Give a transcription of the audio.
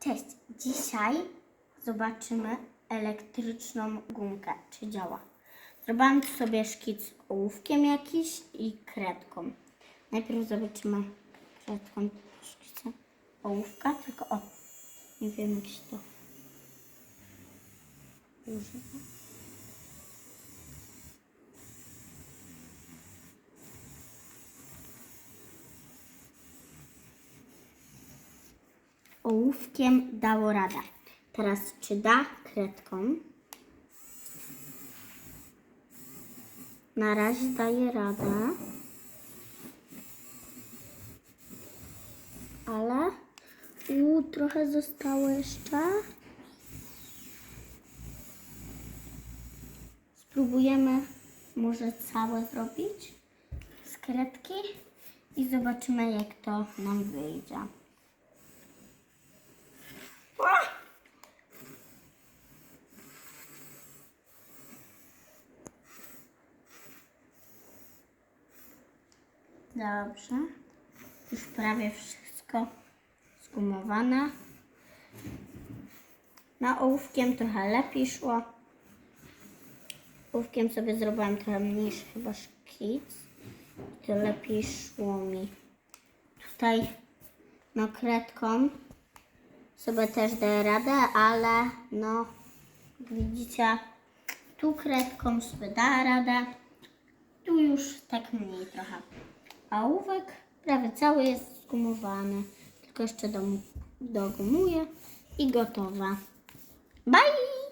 Cześć, dzisiaj zobaczymy elektryczną gumkę, czy działa. Zrobiłam sobie szkic ołówkiem jakiś i kredką. Najpierw zobaczymy kredką szkicę ołówka, tylko o, nie wiem jak się to używa. Ołówkiem dało radę. Teraz czy da kredką? Na razie daje radę. Ale u, trochę zostało jeszcze. Spróbujemy może całe zrobić z kredki i zobaczymy jak to nam wyjdzie. Dobrze. Już prawie wszystko zgumowane. Na ołówkiem trochę lepiej szło. Ołówkiem sobie zrobiłam trochę mniejszy chyba szkic. To lepiej szło mi. Tutaj no kredką sobie też daję radę, ale no jak widzicie tu kredką sobie da radę. Tu już tak mniej trochę. A ołówek prawie cały jest zgumowany. Tylko jeszcze dogumuję i gotowe. Bye!